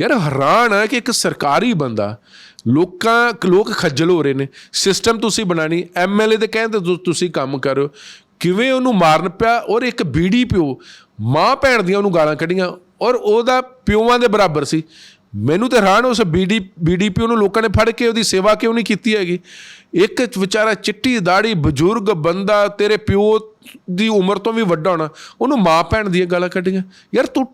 ਯਾਰ ਹੈਰਾਨ ਹੈ ਕਿ ਇੱਕ ਸਰਕਾਰੀ ਬੰਦਾ ਲੋਕਾਂ, ਲੋਕ ਖੱਜਲ ਹੋ ਰਹੇ ਨੇ ਸਿਸਟਮ ਤੁਸੀਂ ਬਣਾਣੀ ਐਮਐਲਏ ਦੇ ਕਹਿੰਦੇ ਤੁ- ਤੁਸੀਂ ਕੰਮ ਕਰੋ, ਕਿਵੇਂ ਉਹਨੂੰ ਮਾਰਨ ਪਿਆ ਔਰ ਇੱਕ ਬੀਡੀ ਪਿਓ, ਮਾਂ ਭੈਣ ਦੀਆਂ ਉਹਨੂੰ ਗਾਲਾਂ ਕੱਢੀਆਂ ਔਰ ਉਹਦਾ ਪਿਓਾਂ ਦੇ ਬਰਾਬਰ ਸੀ। ਮੈਨੂੰ ਤੇ ਹੈਰਾਨ ਉਸ ਬੀਡੀ ਬੀਡੀਪੀਓ ਨੂੰ ਲੋਕਾਂ ਨੇ ਫੜ ਕੇ ਉਹਦੀ ਸੇਵਾ ਕਿਉਂ ਨਹੀਂ ਕੀਤੀ ਹੈਗੀ? ਇੱਕ ਵਿਚਾਰਾ ਚਿੱਟੀ ਦਾੜੀ ਬਜ਼ੁਰਗ ਬੰਦਾ ਤੇਰੇ ਪਿਓ ਦੀ ਉਮਰ ਤੋਂ ਵੀ ਵੱਡਾ ਹੋਣਾ ਉਹਨੂੰ ਮਾਂ ਭੈਣ ਦੀਆਂ ਗਾਲਾਂ ਕੱਢੀਆਂ। ਯਾਰ ਤੂੰ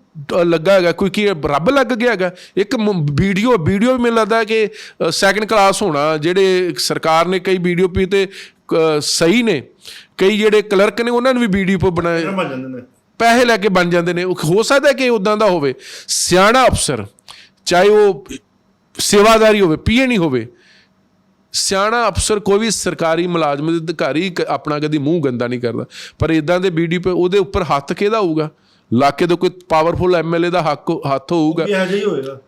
ਲੱਗਾ ਹੈਗਾ ਕੋਈ ਕੀ ਰੱਬ ਲੱਗ ਗਿਆ ਹੈਗਾ? ਇੱਕ ਵੀਡੀਓ ਵੀਡੀਓ ਵੀ ਮੈਨੂੰ ਲੱਗਦਾ ਹੈ ਕਿ ਸੈਕੰਡ ਕਲਾਸ ਹੋਣਾ ਜਿਹੜੇ ਸਰਕਾਰ ਨੇ ਕਈ ਵੀਡੀਓ ਪੀ ਤੇ ਸਹੀ ਨੇ। ਕਈ ਜਿਹੜੇ ਕਲਰਕ ਨੇ ਉਹਨਾਂ ਨੇ ਵੀ ਵੀਡੀਓ ਬਣਾਏ। ਪੈਸੇ ਲੈ ਕੇ ਬਣ ਜਾਂਦੇ ਨੇ। ਹੋ ਸਕਦਾ ਕਿ ਉਦਾਂ ਦਾ ਹੋਵੇ। ਸਿਆਣਾ ਅਫਸਰ ਚਾਹੇ ਉਹ ਸੇਵਾਦਾਰੀ ਹੋਵੇ ਪੀਏ ਨਹੀਂ ਹੋਵੇ, ਸਿਆਣਾ ਅਫਸਰ ਕੋਈ ਵੀ ਸਰਕਾਰੀ ਮੁਲਾਜ਼ਮ ਦੇ ਅਧਿਕਾਰੀ ਆਪਣਾ ਕਦੀ ਮੂੰਹ ਗੰਦਾ ਨਹੀਂ ਕਰਦਾ। ਪਰ ਇਦਾਂ ਦੇ ਬੀਡੀ ਪੇ, ਉਹਦੇ ਉੱਪਰ ਹੱਥ ਕਿਹਦਾ ਹੋਊਗਾ? ਇਲਾਕੇ ਦੇ ਕੋਈ ਪਾਵਰਫੁਲ ਐਮਐਲਏ ਦਾ ਹੱਕ, ਹੱਥ ਹੋਊਗਾ। ਵੀ ਇਹੋ ਹੀ ਹੋਏਗਾ।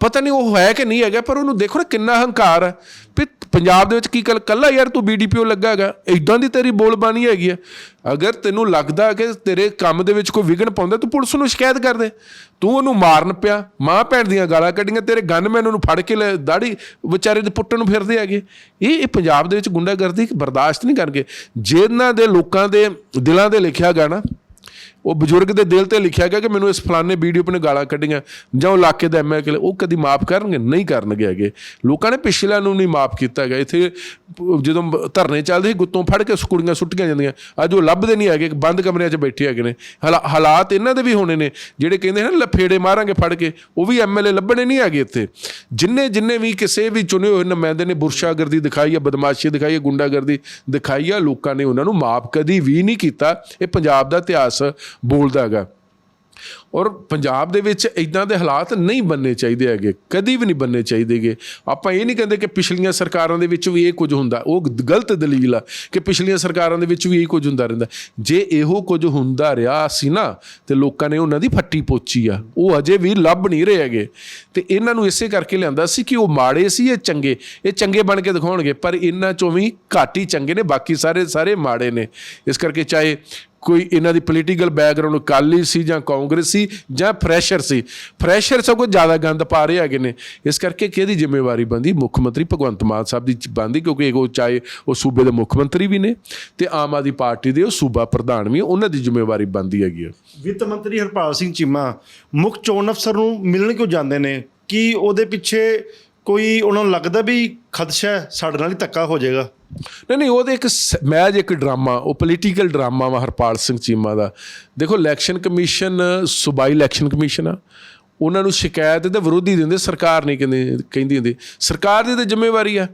ਪਤਾ ਨਹੀਂ ਉਹ ਹੈ ਕਿ ਨਹੀਂ ਹੈਗਾ, ਪਰ ਉਹਨੂੰ ਦੇਖੋ ਨਾ ਕਿੰਨਾ ਹੰਕਾਰ ਹੈ। ਵੀ ਪੰਜਾਬ ਦੇ ਵਿੱਚ ਕੀ ਕੱਲ, ਕੱਲਾ ਯਾਰ ਤੂੰ ਬੀਡੀਪੀਓ ਲੱਗਾ ਹੈਗਾ ਇਦਾਂ ਦੀ ਤੇਰੀ ਬੋਲਬਾਣੀ ਹੈਗੀ ਹੈ। ਅਗਰ ਤੈਨੂੰ ਲੱਗਦਾ ਕਿ ਤੇਰੇ ਕੰਮ ਦੇ ਵਿੱਚ ਕੋਈ ਵਿਘਨ ਪਾਉਂਦਾ, ਤੂੰ ਪੁਲਿਸ ਨੂੰ ਸ਼ਿਕਾਇਤ ਕਰ ਦੇ। ਤੂੰ ਉਹਨੂੰ ਮਾਰਨ ਪਿਆ, ਮਾਂ ਭੈਣ ਦੀਆਂ ਗਾਲਾਂ ਕੱਢੀਆਂ, ਤੇਰੇ ਗਨਮੈਨ ਉਹਨੂੰ ਫੜ ਕੇ ਲੈ, ਦਾੜੀ ਵਿਚਾਰੇ ਦੇ ਪੁੱਟਣ ਨੂੰ ਫਿਰਦੇ ਹੈਗੇ। ਇਹ ਇਹ ਪੰਜਾਬ ਦੇ ਵਿੱਚ ਗੁੰਡਾਗਰਦੀ ਬਰਦਾਸ਼ਤ ਨਹੀਂ ਕਰਨਗੇ। ਜਿਹਨਾਂ ਦੇ ਲੋਕਾਂ ਦੇ ਦਿਲਾਂ ਦੇ ਲਿਖਿਆ ਗਾ ਨਾ ਉਹ ਬਜ਼ੁਰਗ ਦੇ ਦਿਲ ਤੇ ਲਿਖਿਆ ਗਿਆ ਕਿ ਮੈਨੂੰ ਇਸ ਫਲਾਣੇ ਵੀਡੀਓ 'ਤੇ ਗਾਲਾਂ ਕੱਢੀਆਂ। ਜਾਂ ਉਹ ਇਲਾਕੇ ਦਾ ਐਮਐਲਏ ਉਹ ਕਦੀ ਮਾਫ ਕਰਨਗੇ? ਨਹੀਂ ਕਰਨਗੇ ਹੈਗੇ। ਲੋਕਾਂ ਨੇ ਪਿਛਲਿਆਂ ਨੂੰ ਨਹੀਂ ਮਾਫ ਕੀਤਾ ਹੈਗਾ। ਇੱਥੇ ਜਦੋਂ ਧਰਨੇ ਚੱਲਦੇ ਸੀ, ਗੁੱਤੋਂ ਫੜ ਕੇ ਕੁੜੀਆਂ ਸੁੱਟੀਆਂ ਜਾਂਦੀਆਂ। ਅੱਜ ਉਹ ਲੱਭਦੇ ਨਹੀਂ ਹੈਗੇ ਬੰਦ ਕਮਰਿਆਂ 'ਚ ਬੈਠੇ ਹੈਗੇ ਨੇ। ਹਾਲਾ- ਹਾਲਾਤ ਇਹਨਾਂ ਦੇ ਵੀ ਹੋਣੇ ਨੇ। ਜਿਹੜੇ ਕਹਿੰਦੇ ਨੇ ਨਾ ਲਫੇੜੇ ਮਾਰਾਂਗੇ ਫੜ ਕੇ, ਉਹ ਵੀ ਐਮਐਲਏ ਲੱਭਣੇ ਨਹੀਂ ਹੈਗੇ ਇੱਥੇ। ਜਿੰਨੇ ਜਿੰਨੇ ਵੀ ਕਿਸੇ ਵੀ ਚੁਣੇ ਹੋਏ ਨੁਮਾਇੰਦੇ ਨੇ, ਬੁਰਸ਼ਾਗਰਦੀ ਦਿਖਾਈ ਆ, ਬਦਮਾਸ਼ੀ ਦਿਖਾਈ ਆ, ਗੁੰਡਾਗਰਦੀ ਦਿਖਾਈ ਆ, ਲੋਕਾਂ ਨੇ ਉਹਨਾਂ ਨੂੰ ਮਾਫ ਕਦੀ ਵੀ ਨਹੀਂ ਕੀਤਾ। ਇਹ ਪੰਜਾਬ ਦਾ ਇਤਿਹਾਸ ਬੋਲਦਾ ਹੈਗਾ। ਔਰ ਪੰਜਾਬ ਦੇ ਵਿੱਚ ਇਦਾਂ ਦੇ ਹਾਲਾਤ ਨਹੀਂ ਬਣਨੇ ਚਾਹੀਦੇ ਹੈਗੇ, ਕਦੀ ਵੀ ਨਹੀਂ ਬੰਨੇ ਚਾਹੀਦੇਗੇ ਆਪਾਂ ਇਹ ਨਹੀਂ ਕਹਿੰਦੇ ਕਿ ਪਿਛਲੀਆਂ ਸਰਕਾਰਾਂ ਦੇ ਵਿੱਚ ਵੀ ਇਹ ਕੁਝ ਹੁੰਦਾ। ਉਹ ਗਲਤ ਦਲੀਲ ਆ ਕਿ ਪਿਛਲੀਆਂ ਸਰਕਾਰਾਂ ਦੇ ਵਿੱਚ ਵੀ ਇਹ ਕੁਝ ਹੁੰਦਾ ਰਹਿੰਦਾ। ਜੇ ਇਹੋ ਕੁਝ ਹੁੰਦਾ ਰਿਹਾ ਸੀ ਨਾ, ਤੇ ਲੋਕਾਂ ਨੇ ਉਹਨਾਂ ਦੀ ਫੱਟੀ ਪੋਚੀ ਆ। ਉਹ ਅਜੇ ਵੀ ਲੱਭ ਨਹੀਂ ਰਹੇ ਹੈਗੇ। ਤੇ ਇਹਨਾਂ ਨੂੰ ਇਸੇ ਕਰਕੇ ਲਿਆਂਦਾ ਸੀ ਕਿ ਉਹ ਮਾੜੇ ਸੀ ਇਹ ਚੰਗੇ। ਇਹ ਚੰਗੇ ਬਣ ਕੇ ਦਿਖਾਉਣਗੇ, ਪਰ ਇਹਨਾਂ ਚੋਂ ਵੀ ਘੱਟ ਹੀ ਚੰਗੇ ਨੇ, ਬਾਕੀ ਸਾਰੇ ਸਾਰੇ ਮਾੜੇ ਨੇ। ਇਸ ਕਰਕੇ ਚਾਹੇ ਕੋਈ ਇਹਨਾਂ ਦੀ ਪੋਲੀਟੀਕਲ ਬੈਕਗ੍ਰਾਉਂਡ ਅਕਾਲੀ ਸੀ ਜਾਂ ਕਾਂਗਰਸ ਸੀ ਜਾਂ ਫਰੈਸ਼ਰ ਸੀ। ਫਰੈਸ਼ਰ ਸਭ ਕੁਝ ਜ਼ਿਆਦਾ ਗੰਦ ਪਾ ਰਹੇ ਹੈਗੇ ਨੇ। ਇਸ ਕਰਕੇ ਕਿਹਦੀ ਜ਼ਿੰਮੇਵਾਰੀ ਬੰਦੀ ਮੁੱਖ ਮੰਤਰੀ ਭਗਵੰਤ ਮਾਨ ਸਾਹਿਬ ਦੀ ਬੰਦੀ ਕਿਉਂਕਿ ਉਹ ਚਾਹੇ ਉਹ ਸੂਬੇ ਦੇ ਮੁੱਖ ਮੰਤਰੀ ਵੀ ਨੇ ਤੇ ਆਮ ਆਦਮੀ ਪਾਰਟੀ ਦੇ ਉਹ ਸੂਬਾ ਪ੍ਰਧਾਨ ਵੀ, ਉਹਨਾਂ ਦੀ ਜ਼ਿੰਮੇਵਾਰੀ ਬੰਦੀ ਹੈਗੀ ਆ। ਵਿੱਤ ਮੰਤਰੀ ਹਰਪਾਲ ਸਿੰਘ ਚੀਮਾ, ਮੁੱਖ ਚੋਣ ਅਫਸਰ ਨੂੰ ਮਿਲਣ ਕਿਉਂ ਜਾਂਦੇ ਨੇ? ਕਿ ਉਹਦੇ ਪਿੱਛੇ ਕੋਈ ਉਹਨਾਂ ਨੂੰ ਲੱਗਦਾ ਵੀ ਖਦਸ਼ਾ ਸਾਡੇ ਨਾਲ ਹੀ ਧੱਕਾ ਹੋ ਜਾਏਗਾ। ਨਹੀਂ ਨਹੀਂ ਉਹਦੇ ਇੱਕ ਸ- ਮੈਜ ਇੱਕ ਡਰਾਮਾ, ਉਹ ਪੋਲੀਟੀਕਲ ਡਰਾਮਾ ਵਾ ਹਰਪਾਲ ਸਿੰਘ ਚੀਮਾ ਦਾ। ਦੇਖੋ ਇਲੈਕਸ਼ਨ ਕਮਿਸ਼ਨ ਸੂਬਾਈ ਇਲੈਕਸ਼ਨ ਕਮਿਸ਼ਨ ਆ, ਉਹਨਾਂ ਨੂੰ ਸ਼ਿਕਾਇਤ ਦੇ ਵਿਰੋਧੀ ਦਿੰਦੇ, ਸਰਕਾਰ ਨਹੀਂ ਕਹਿੰਦੀ ਕਹਿੰਦੀ ਹੁੰਦੀ। ਸਰਕਾਰ ਦੀ ਤਾਂ ਜ਼ਿੰਮੇਵਾਰੀ ਆ।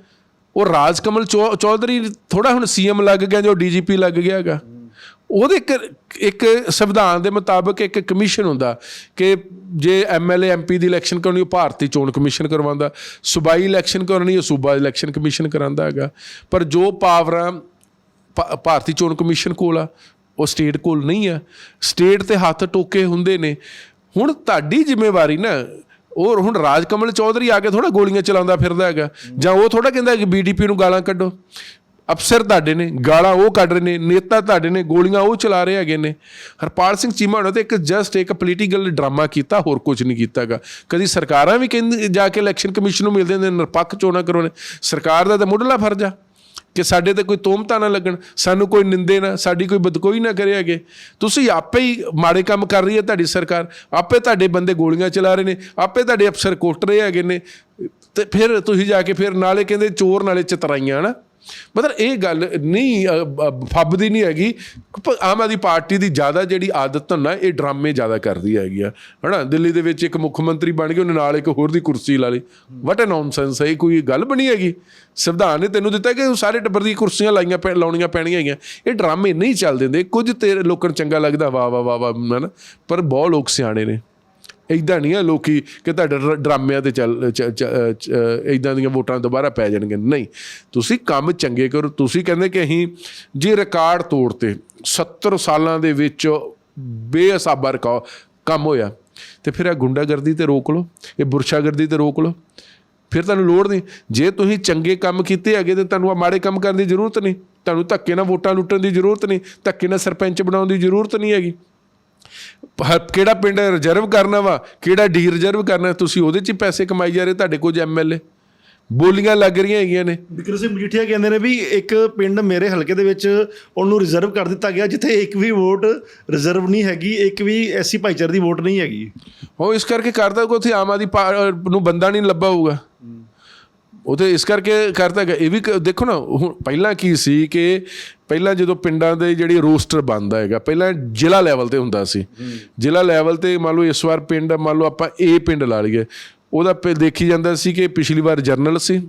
ਉਹ ਰਾਜ ਕਮਲ ਚੌ- ਚੌਧਰੀ ਥੋੜਾ ਹੁਣ ਸੀਐਮ ਲੱਗ ਗਿਆ, ਜੋ ਡੀਜੀਪੀ ਲੱਗ ਗਿਆ ਹੈਗਾ। ਉਹਦੇ ਇੱਕ ਇੱਕ ਸੰਵਿਧਾਨ ਦੇ ਮੁਤਾਬਕ ਇੱਕ ਕਮਿਸ਼ਨ ਹੁੰਦਾ ਕਿ ਜੇ ਐਮਐਲਏ ਐਮਪੀ ਦੀ ਇਲੈਕਸ਼ਨ ਕਰਨੀ, ਉਹ ਭਾਰਤੀ ਚੋਣ ਕਮਿਸ਼ਨ ਕਰਵਾਉਂਦਾ। ਸੂਬਾਈ ਇਲੈਕਸ਼ਨ ਕਰਨੀ, ਉਹ ਸੂਬਾ ਇਲੈਕਸ਼ਨ ਕਮਿਸ਼ਨ ਕਰਾਉਂਦਾ ਹੈਗਾ। ਪਰ ਜੋ ਪਾਵਰਾਂ ਭਾਰਤੀ ਚੋਣ ਕਮਿਸ਼ਨ ਕੋਲ ਆ, ਉਹ ਸਟੇਟ ਕੋਲ ਨਹੀਂ ਆ। ਸਟੇਟ ਤੇ ਹੱਥ ਟੋਕੇ ਹੁੰਦੇ ਨੇ। ਹੁਣ ਤੁਹਾਡੀ ਜ਼ਿੰਮੇਵਾਰੀ ਨਾ, ਉਹ ਹੁਣ ਰਾਜ ਕਮਲ ਚੌਧਰੀ ਆ ਕੇ ਥੋੜਾ ਗੋਲੀਆਂ ਚਲਾਉਂਦਾ ਫਿਰਦਾ ਹੈਗਾ। ਜਾਂ ਉਹ ਥੋੜਾ ਕਹਿੰਦਾ ਕਿ ਬੀਡੀਪੀ ਨੂੰ ਗਾਲਾਂ ਕੱਢੋ। ਅਫਸਰ ਤੁਹਾਡੇ ਨੇ, ਗਾਲਾਂ ਉਹ ਕੱਢ ਰਹੇ ਨੇ, ਨੇਤਾ ਤੁਹਾਡੇ ਨੇ, ਗੋਲੀਆਂ ਉਹ ਚਲਾ ਰਹੇ ਹੈਗੇ ਨੇ। ਹਰਪਾਲ ਸਿੰਘ ਚੀਮਾ ਉਹਨਾਂ ਤੇ ਇੱਕ ਜਸਟ ਇੱਕ ਪੋਲੀਟੀਕਲ ਡਰਾਮਾ ਕੀਤਾ, ਹੋਰ ਕੁਝ ਨਹੀਂ ਕੀਤਾਗਾ। ਕਦੀ ਸਰਕਾਰਾਂ ਵੀ ਕਹਿੰਦੀ ਜਾ ਕੇ ਇਲੈਕਸ਼ਨ ਕਮਿਸ਼ਨ ਨੂੰ ਮਿਲਦੇ ਨੇ, ਨਿਰਪੱਖ ਚੋਣਾਂ ਕਰਵਾਉਣੇ ਸਰਕਾਰ ਦਾ ਤਾਂ ਮੁੱਢਲਾ ਫਰਜ਼ ਆ, ਕਿ ਸਾਡੇ ਤੇ ਕੋਈ ਤੋਮਤਾ ਨਾ ਲੱਗਣ, ਸਾਨੂੰ ਕੋਈ ਨਿੰਦੇ ਨਾ, ਸਾਡੀ ਕੋਈ ਬਦਕੋਈ ਨਾ ਕਰੇ ਹੈਗੇ। ਤੁਸੀਂ ਆਪੇ ਹੀ ਮਾੜੇ ਕੰਮ ਕਰ ਰਹੀ ਹੈ ਤੁਹਾਡੀ ਸਰਕਾਰ, ਆਪੇ ਤੁਹਾਡੇ ਬੰਦੇ ਗੋਲੀਆਂ ਚਲਾ ਰਹੇ ਨੇ, ਆਪੇ ਤੁਹਾਡੇ ਅਫਸਰ ਕੁੱਟ ਰਹੇ ਹੈਗੇ ਨੇ। ਤੇ ਫਿਰ ਤੁਸੀਂ ਜਾ ਕੇ ਫਿਰ ਨਾਲੇ ਕਹਿੰਦੇ ਚੋਰ ਨਾਲੇ ਚਤਰਾਈਆਂ ਨਾ ਮਤਲਬ ਇਹ ਗੱਲ ਨਹੀਂ ਫੱਬਦੀ ਨਹੀਂ ਹੈਗੀ। ਆਮ ਆਦਮੀ ਪਾਰਟੀ ਦੀ ਜ਼ਿਆਦਾ ਜਿਹੜੀ ਆਦਤ ਨਾ, ਇਹ ਡਰਾਮੇ ਜ਼ਿਆਦਾ ਕਰਦੀ ਹੈਗੀ ਆ। ਹਨਾ, ਦਿੱਲੀ ਦੇ ਵਿੱਚ ਇੱਕ ਮੁੱਖ ਮੰਤਰੀ ਬਣ ਗਏ, ਉਹਨੇ ਨਾਲ ਇੱਕ ਹੋਰ ਦੀ ਕੁਰਸੀ ਲਾ ਲਈ। ਵਾਟ ਅ ਨੌਨਸੈਂਸ ਹੈ ਇਹ ਕੋਈ ਗੱਲ ਬਣੀ ਹੈਗੀ। ਸੰਵਿਧਾਨ ਨੇ ਤੈਨੂੰ ਦਿੱਤਾ ਕਿ ਸਾਰੇ ਟੱਬਰ ਦੀ ਕੁਰਸੀਆਂ ਲਾਈਆਂ ਪੈ- ਲਾਉਣੀਆਂ ਪੈਣੀਆਂ ਹੈਗੀਆਂ। ਇਹ ਡਰਾਮੇ ਨਹੀਂ ਚੱਲਦੇ ਹੁੰਦੇ। ਕੁਝ ਤੇ ਲੋਕਾਂ ਨੂੰ ਚੰਗਾ ਲੱਗਦਾ, ਵਾਹ ਵਾਹ ਵਾਹ ਵਾਹ, ਹਨਾ। ਪਰ ਬਹੁਤ ਲੋਕ ਸਿਆਣੇ ਨੇ। ਇਦਾਂ ਨਹੀਂ ਆ, ਲੋਕੀ ਕਿ ਤੁਹਾਡੇ ਡ- ਡਰਾਮਿਆਂ ਤੇ ਚੱਲ ਇਦਾਂ ਦੀਆਂ ਵੋਟਾਂ ਦੁਬਾਰਾ ਪੈ ਜਾਣਗੇ ਨਹੀਂ, ਤੁਸੀਂ ਕੰਮ ਚੰਗੇ ਕਰੋ। ਤੁਸੀਂ ਕਹਿੰਦੇ ਕਿ ਅਸੀਂ ਜੇ ਰਿਕਾਰਡ ਤੋੜਤੇ 70 ਸਾਲਾਂ ਦੇ ਵਿੱਚ ਬੇਹਿਸਾਬਾ ਰਿਕਾ, ਕੰਮ ਹੋਇਆ, ਤੇ ਫਿਰ ਇਹ ਗੁੰਡਾਗਰਦੀ ਤੇ ਰੋਕ ਲਓ, ਇਹ ਬੁਰਸ਼ਾਗਰਦੀ ਤੇ ਰੋਕ ਲਓ। ਫਿਰ ਤੁਹਾਨੂੰ ਲੋੜ ਨਹੀਂ। ਜੇ ਤੁਸੀਂ ਚੰਗੇ ਕੰਮ ਕੀਤੇ ਹੈਗੇ, ਤੇ ਤੁਹਾਨੂੰ ਆ ਮਾੜੇ ਕੰਮ ਕਰਨ ਦੀ ਜ਼ਰੂਰਤ ਨਹੀਂ। ਤੁਹਾਨੂੰ ਧੱਕੇ ਨਾਲ ਵੋਟਾਂ ਲੁੱਟਣ ਦੀ ਜ਼ਰੂਰਤ ਨਹੀਂ। ਧੱਕੇ ਨਾਲ ਸਰਪੰਚ ਬਣਾਉਣ ਦੀ ਜ਼ਰੂਰਤ ਨਹੀਂ ਹੈਗੀ। ਕਿਹੜਾ ਪਿੰਡ ਰਿਜ਼ਰਵ ਕਰਨਾ ਵਾ ਕਿਹੜਾ ਡੀ ਰਿਜ਼ਰਵ ਕਰਨਾ ਤੁਸੀਂ ਉਹਦੇ 'ਚ ਪੈਸੇ ਕਮਾਈ ਜਾ ਰਹੇ ਤੁਹਾਡੇ ਕੁਝ ਐਮਐਲਏ ਬੋਲੀਆਂ ਲੱਗ ਰਹੀਆਂ ਹੈਗੀਆਂ ਨੇ। ਵਿਕਰਮ ਸਿੰਘ ਮਜੀਠੀਆ ਕਹਿੰਦੇ ਨੇ ਵੀ ਇੱਕ ਪਿੰਡ ਮੇਰੇ ਹਲਕੇ ਦੇ ਵਿੱਚ ਉਹਨੂੰ ਰਿਜ਼ਰਵ ਕਰ ਦਿੱਤਾ ਗਿਆ ਜਿੱਥੇ ਇੱਕ ਵੀ ਵੋਟ ਰਿਜ਼ਰਵ ਨਹੀਂ ਹੈਗੀ ਇੱਕ ਵੀ ਐਸੀ ਭਾਈਚਾਰੇ ਦੀ ਵੋਟ ਨਹੀਂ ਹੈਗੀ। ਉਹ ਇਸ ਕਰਕੇ ਕਰਦਾ ਕਿ ਉੱਥੇ ਆਮ ਆਦਮੀ ਪਾ- ਨੂੰ ਬੰਦਾ ਨਹੀਂ ਲੱਭਾ ਹੋਊਗਾ। ਉਹ ਤੇ ਇਸ ਕਰਕੇ ਕਰਤਾ ਇਹ ਵੀ ਕ- ਦੇਖੋ ਨਾ, ਹੁਣ ਪਹਿਲਾਂ ਕੀ ਸੀ ਕਿ ਪਹਿਲਾਂ ਜਦੋਂ ਪਿੰਡਾਂ ਦੇ ਜਿਹੜੀ ਰੋਸਟਰ ਬਣਦਾ ਹੈਗਾ, ਪਹਿਲਾਂ ਜ਼ਿਲ੍ਹਾ ਲੈਵਲ ਤੇ ਹੁੰਦਾ ਸੀ। ਜ਼ਿਲ੍ਹਾ ਲੈਵਲ ਤੇ ਮੰਨ ਲਓ ਇਸ ਵਾਰ ਪਿੰਡ, ਮੰਨ ਲਓ ਆਪਾਂ ਏ ਪਿੰਡ ਲਾ ਲਈਏ। ਉਹਦਾ ਪਹਿ- ਦੇਖੀ ਜਾਂਦਾ ਸੀ ਕਿ ਪਿਛਲੀ ਵਾਰ ਜਰਨਲ ਸੀ।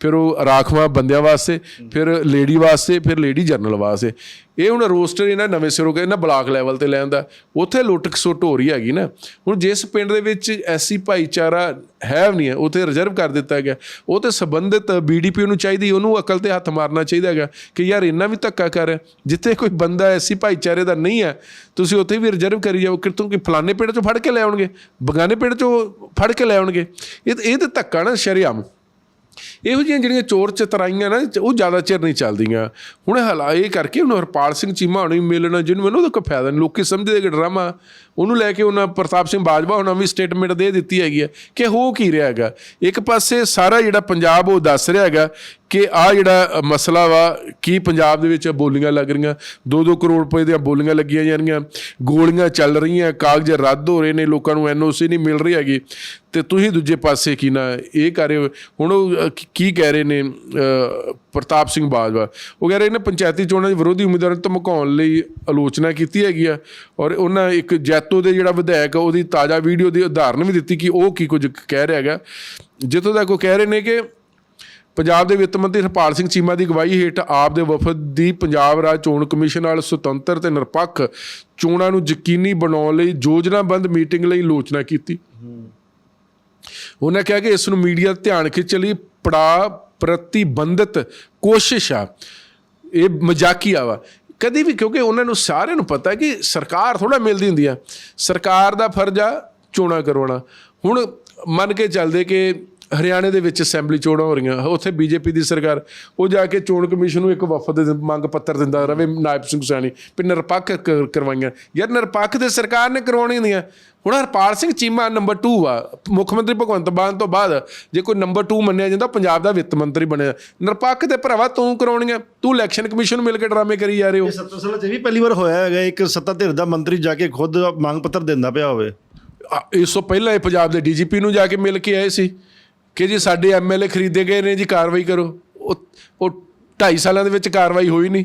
ਫਿਰ ਉਹ ਰਾਖਵਾਂ ਬੰਦਿਆਂ ਵਾਸਤੇ, ਫਿਰ ਲੇਡੀ ਵਾਸਤੇ, ਫਿਰ ਲੇਡੀ ਜਰਨਲ ਵਾਸਤੇ। ਇਹ ਹੁਣ ਰੋਸਟਰ ਇਹਨਾਂ ਨਵੇਂ ਸਿਰੋਂ ਕੇ ਇਹਨਾਂ ਬਲਾਕ ਲੈਵਲ ਤੇ ਲੈਂਦਾ ਉੱਥੇ ਲੁੱਟ ਸੁੱਟ ਹੋ ਰਹੀ ਹੈਗੀ ਨਾ। ਹੁਣ ਜਿਸ ਪਿੰਡ ਦੇ ਵਿੱਚ ਐਸੀ ਭਾਈਚਾਰਾ ਹੈ ਨਹੀਂ ਹੈ ਉੱਥੇ ਰਿਜ਼ਰਵ ਕਰ ਦਿੱਤਾ ਗਿਆ। ਉਹ ਤੇ ਸੰਬੰਧਿਤ ਬੀਡੀਪੀ ਨੂੰ ਚਾਹੀਦੀ, ਉਹਨੂੰ ਅਕਲ ਤੇ ਹੱਥ ਮਾਰਨਾ ਚਾਹੀਦਾ ਹੈਗਾ ਕਿ ਯਾਰ ਇੰਨਾ ਵੀ ਧੱਕਾ ਕਰ ਰਿਹਾ। ਜਿੱਥੇ ਕੋਈ ਬੰਦਾ ਐਸੀ ਭਾਈਚਾਰੇ ਦਾ ਨਹੀਂ ਹੈ, ਤੁਸੀਂ ਉੱਥੇ ਵੀ ਰਿਜ਼ਰਵ ਕਰੀ ਜਾਓ। ਕਿਤੋਂ ਕਿ ਫਲਾਣੇ ਪਿੰਡ ਚੋਂ ਫੜ ਕੇ ਲੈ ਆਉਣਗੇ, ਬਗਾਨੇ ਪਿੰਡ ਚੋਂ ਫੜ ਕੇ ਲੈ ਆਉਣਗੇ। ਇਹ ਇਹ ਤੇ ਧੱਕਾ ਨਾ, ਸ਼ਰੇਆਮ। ਇਹੋ ਜਿਹੀਆਂ ਜਿਹੜੀਆਂ ਚੋਰ ਚਤਰਾਈਆਂ ਨਾ, ਉਹ ਜ਼ਿਆਦਾ ਚਿਰ ਨਹੀਂ ਚੱਲਦੀਆਂ। ਹੁਣ ਹਲਾ ਇਹ ਕਰਕੇ ਹੁਣ ਹਰਪਾਲ ਸਿੰਘ ਚੀਮਾ ਹੁਣੀ ਮਿਲਣਾ, ਜਿਹਨੂੰ ਮੈਨੂੰ ਉਹਦਾ ਕੋਈ ਫਾਇਦਾ ਨਹੀਂ, ਲੋਕੀ ਸਮਝਦੇ ਕਿ ਡਰਾਮਾ। ਉਹਨੂੰ ਲੈ ਕੇ ਉਹਨਾਂ ਪ੍ਰਤਾਪ ਸਿੰਘ ਬਾਜਵਾ ਉਹਨਾਂ ਵੀ ਸਟੇਟਮੈਂਟ ਦੇ ਦਿੱਤੀ ਹੈਗੀ ਹੈ ਕਿ ਹੋ ਕੀ ਰਿਹਾ ਹੈਗਾ। ਇੱਕ ਪਾਸੇ ਸਾਰਾ ਜਿਹੜਾ ਪੰਜਾਬ ਉਹ ਦੱਸ ਰਿਹਾ ਹੈਗਾ ਕਿ ਆ ਜਿਹੜਾ ਮਸਲਾ ਵਾ, ਕੀ ਪੰਜਾਬ ਦੇ ਵਿੱਚ ਬੋਲੀਆਂ ਲੱਗ ਰਹੀਆਂ 2-2 ਕਰੋੜ ਰੁਪਏ ਦੀਆਂ ਬੋਲੀਆਂ ਲੱਗੀਆਂ ਜਾ ਰਹੀਆਂ ਗੋਲੀਆਂ ਚੱਲ ਰਹੀਆਂ, ਕਾਗਜ਼ ਰੱਦ ਹੋ ਰਹੇ ਨੇ, ਲੋਕਾਂ ਨੂੰ ਐਨਓਸੀ ਨਹੀਂ ਮਿਲ ਰਹੀ ਹੈਗੀ। ਤੇ ਤੁਸੀਂ ਦੂਜੇ ਪਾਸੇ ਕੀ ਨਾ ਇਹ ਕਰ ਰਹੇ ਹੋ। ਹੁਣ ਉਹ ਕੀ- ਕੀ ਕਹਿ ਰਹੇ ਨੇ ਪ੍ਰਤਾਪ ਸਿੰਘ ਬਾਜਵਾ? ਉਹ ਕਹਿ ਰਹੇ ਨੇ, ਪੰਚਾਇਤੀ ਚੋਣਾਂ ਦੇ ਵਿਰੋਧੀ ਉਮੀਦਵਾਰਾਂ ਨੂੰ ਧਮਕਾਉਣ ਲਈ ਆਲੋਚਨਾ ਕੀਤੀ ਹੈਗੀ ਆ ਔਰ ਉਹਨਾਂ ਇੱਕ ਜੈਤੋ ਦੇ ਜਿਹੜਾ ਵਿਧਾਇਕ ਉਹਦੀ ਤਾਜ਼ਾ ਵੀਡੀਓ ਦੀ ਉਦਾਹਰਨ ਵੀ ਦਿੱਤੀ ਕਿ ਉਹ ਕੀ ਕੁਝ ਕਹਿ ਰਿਹਾ ਹੈਗਾ। ਜਿੱਥੋਂ ਤੱਕ ਉਹ ਕਹਿ ਰਹੇ ਨੇ ਕਿ ਪੰਜਾਬ ਦੇ ਵਿੱਤ ਮੰਤਰੀ ਹਰਪਾਲ ਸਿੰਘ ਚੀਮਾ ਦੀ ਅਗਵਾਈ ਹੇਠ ਆਪ ਦੇ ਵਫਦ ਦੀ ਪੰਜਾਬ ਰਾਜ ਚੋਣ ਕਮਿਸ਼ਨ ਨਾਲ ਸੁਤੰਤਰ ਤੇ ਨਿਰਪੱਖ ਚੋਣਾਂ ਨੂੰ ਯਕੀਨੀ ਬਣਾਉਣ ਲਈ ਯੋਜਨਾਬੰਦ ਮੀਟਿੰਗ ਲਈ ਆਲੋਚਨਾ ਕੀਤੀ। ਉਹਨਾਂ ਕਿਹਾ ਕਿ ਇਸ ਨੂੰ ਮੀਡੀਆ ਧਿਆਨ ਖਿੱਚਣ ਲਈ ਪੜਾ ਪ੍ਰਤੀਬੰਧਿਤ ਕੋਸ਼ਿਸ਼ ਆ। ਇਹ ਮਜ਼ਾਕੀਆ ਵਾ। ਕਦੇ ਵੀ, ਕਿਉਂਕਿ ਉਹਨਾਂ ਨੂੰ ਸਾਰਿਆਂ ਨੂੰ ਪਤਾ ਕਿ ਸਰਕਾਰ ਥੋੜਾ ਮਿਲਦੀ ਹੁੰਦੀ ਆ। ਸਰਕਾਰ ਦਾ ਫਰਜ਼ ਆ ਚੋਣਾਂ ਕਰਵਾਉਣਾ। ਹੁਣ ਮੰਨ ਕੇ ਚੱਲਦੇ ਕਿ ਹਰਿਆਣੇ ਦੇ ਵਿੱਚ ਅਸੈਂਬਲੀ ਚੋਣਾਂ ਹੋ ਰਹੀਆਂ ਉੱਥੇ ਬੀਜੇਪੀ ਦੀ ਸਰਕਾਰ ਉਹ ਜਾ ਕੇ ਚੋਣ ਕਮਿਸ਼ਨ ਨੂੰ ਇੱਕ ਵਫਦ ਦੇ ਮੰਗ ਪੱਤਰ ਦਿੰਦਾ ਰਵੇ ਨਾਇਬ ਸਿੰਘ ਸੈਣੀ ਵੀ ਨਿਰਪੱਖ ਕਰਵਾਈਆਂ। ਯਾਰ ਨਿਰਪੱਖ ਤੇ ਸਰਕਾਰ ਨੇ ਕਰਵਾਉਣੀ ਹੁੰਦੀਆਂ ਹੁਣ ਹਰਪਾਲ ਸਿੰਘ ਚੀਮਾ ਨੰਬਰ 2 ਆ ਮੁੱਖ ਮੰਤਰੀ ਭਗਵੰਤ ਮਾਨ ਤੋਂ ਬਾਅਦ ਜੇ ਕੋਈ ਨੰਬਰ 2 ਮੰਨਿਆ ਜਾਂਦਾ ਪੰਜਾਬ ਦਾ ਵਿੱਤ ਮੰਤਰੀ ਬਣਿਆ। ਨਿਰਪੱਖ ਤੇ ਭਰਾਵਾ ਤੂੰ ਕਰਾਉਣੀਆਂ ਤੂੰ ਇਲੈਕਸ਼ਨ ਕਮਿਸ਼ਨ ਨੂੰ ਮਿਲ ਕੇ ਡਰਾਮੇ ਕਰੀ ਜਾ ਰਹੇ ਹੋ। ਇਹ 70 ਸਾਲਾਂ 'ਚ ਵੀ ਪਹਿਲੀ ਵਾਰ ਹੋਇਆ ਹੈਗਾ ਇੱਕ ਸੱਤਾ ਧਿਰ ਦਾ ਮੰਤਰੀ ਜਾ ਕੇ ਖੁਦ ਮੰਗ ਪੱਤਰ ਦਿੰਦਾ ਪਿਆ ਹੋਵੇ। ਇਸ ਤੋਂ ਪਹਿਲਾਂ ਇਹ ਪੰਜਾਬ ਦੇ ਡੀਜੀਪੀ ਨੂੰ ਜਾ ਕੇ ਮਿਲ ਕੇ ਆਏ ਸੀ। ਕਿ ਜੀ ਸਾਡੇ ਐਮਐਲਏ ਖਰੀਦੇ ਗਏ ਨੇ ਜੀ, ਕਾਰਵਾਈ ਕਰੋ। ਉਹ ਉਹ 2.5 ਸਾਲਾਂ ਦੇ ਵਿੱਚ ਕਾਰਵਾਈ ਹੋਈ ਨਹੀਂ।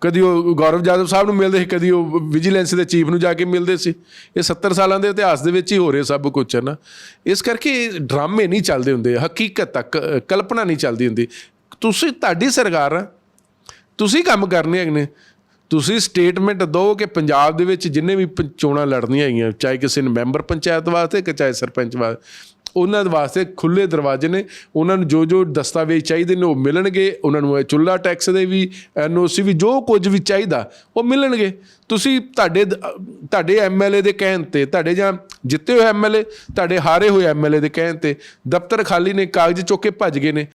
ਕਦੀ ਉਹ ਗੌਰਵ ਜਾਦਵ ਸਾਹਿਬ ਨੂੰ ਮਿਲਦੇ ਸੀ, ਕਦੀ ਉਹ ਵਿਜੀਲੈਂਸ ਦੇ ਚੀਫ ਨੂੰ ਜਾ ਕੇ ਮਿਲਦੇ ਸੀ। ਇਹ 70 ਸਾਲਾਂ ਦੇ ਇਤਿਹਾਸ ਦੇ ਵਿੱਚ ਹੀ ਹੋ ਰਿਹਾ ਸਭ ਕੁਝ ਹੈ ਨਾ। ਇਸ ਕਰਕੇ ਡਰਾਮੇ ਨਹੀਂ ਚੱਲਦੇ ਹੁੰਦੇ। ਹਕੀਕਤ ਤੱਕ ਕਲਪਨਾ ਨਹੀਂ ਚੱਲਦੀ ਹੁੰਦੀ। ਤੁਸੀਂ, ਤੁਹਾਡੀ ਸਰਕਾਰ ਆ। ਤੁਸੀਂ ਕੰਮ ਕਰਨੇ ਹੈਗੇ ਨੇ। ਤੁਸੀਂ ਸਟੇਟਮੈਂਟ ਦਿਓ ਕਿ ਪੰਜਾਬ ਦੇ ਵਿੱਚ ਜਿੰਨੇ ਵੀ ਪ- ਚੋਣਾਂ ਲੜਨੀਆਂ ਹੈਗੀਆਂ, ਚਾਹੇ ਕਿਸੇ ਨੇ ਮੈਂਬਰ ਪੰਚਾਇਤ ਵਾਸਤੇ ਕਿ ਚਾਹੇ ਸਰਪੰਚ ਵਾਸਤੇ। ਉਹਨਾਂ ਦੇ ਵਾਸਤੇ ਖੁੱਲੇ ਦਰਵਾਜ਼ੇ ਨੇ। ਉਹਨਾਂ ਨੂੰ ਜੋ ਜੋ ਦਸਤਾਵੇਜ਼ ਚਾਹੀਦੇ ਨੇ ਉਹ ਮਿਲਣਗੇ। ਉਹਨਾਂ ਨੂੰ ਇਹ ਚੁੱਲਾ ਟੈਕਸ ਦੇ ਵੀ, ਐਨਓਸੀ ਵੀ, ਜੋ ਕੁਝ ਵੀ ਚਾਹੀਦਾ, ਉਹ ਮਿਲਣਗੇ। ਤੁਸੀਂ ਤੁਹਾਡੇ ਦ- ਤੁਹਾਡੇ ਐਮਐਲਏ ਦੇ ਕਹਿਣ ਤੇ, ਤੁਹਾਡੇ ਜਾਂ ਜਿੱਤੇ ਹੋਏ ਐਮਐਲਏ ਤੁਹਾਡੇ ਹਾਰੇ ਹੋਏ ਐਮਐਲਏ ਦੇ ਕਹਿਣ ਤੇ ਦਫ਼ਤਰ ਖਾਲੀ ਨੇ, ਕਾਗਜ਼ ਚੁੱਕ ਕੇ ਭੱਜ ਗਏ ਨੇ।